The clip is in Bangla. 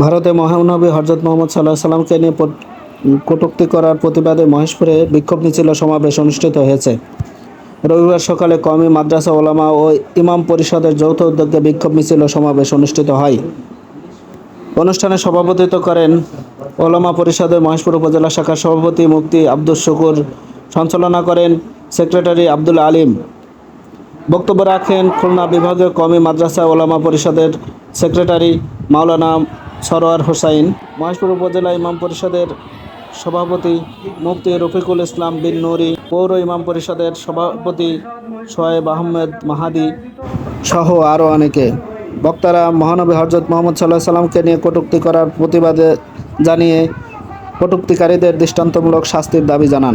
ভারতে মহানবী হজরত মোহাম্মদ সাল্লাহ সাল্লামকে নিয়ে কটুক্তি করার প্রতিবাদে মহেশপুরে বিক্ষোভ মিছিল সমাবেশ অনুষ্ঠিত হয়েছে। রবিবার সকালে কমি মাদ্রাসা ওলামা ও ইমাম পরিষদের যৌথ উদ্যোগে বিক্ষোভ মিছিল সমাবেশ অনুষ্ঠিত হয়। অনুষ্ঠানে সভাপতিত্ব করেন ওলামা পরিষদের মহেশপুর উপজেলা শাখার সভাপতি মুক্তি আব্দুল শুকুর, সঞ্চালনা করেন সেক্রেটারি আব্দুল আলিম। বক্তব্য রাখেন খুলনা বিভাগীয় কমি মাদ্রাসা ওলামা পরিষদের সেক্রেটারি মাওলানা সরোয়ার হোসাইন, মহেশপুর উপজেলা ইমাম পরিষদের সভাপতি মুফতি রফিকুল ইসলাম বিন নুরি, পৌর ইমাম পরিষদের সভাপতি সোয়েব আহমেদ মাহাদি সহ আরও অনেকে। বক্তারা মহানবী হজরত মোহাম্মদ সাল্লাহ সাল্লামকে নিয়ে কটুক্তি করার প্রতিবাদে জানিয়ে কটুক্তিকারীদের দৃষ্টান্তমূলক শাস্তির দাবি জানান।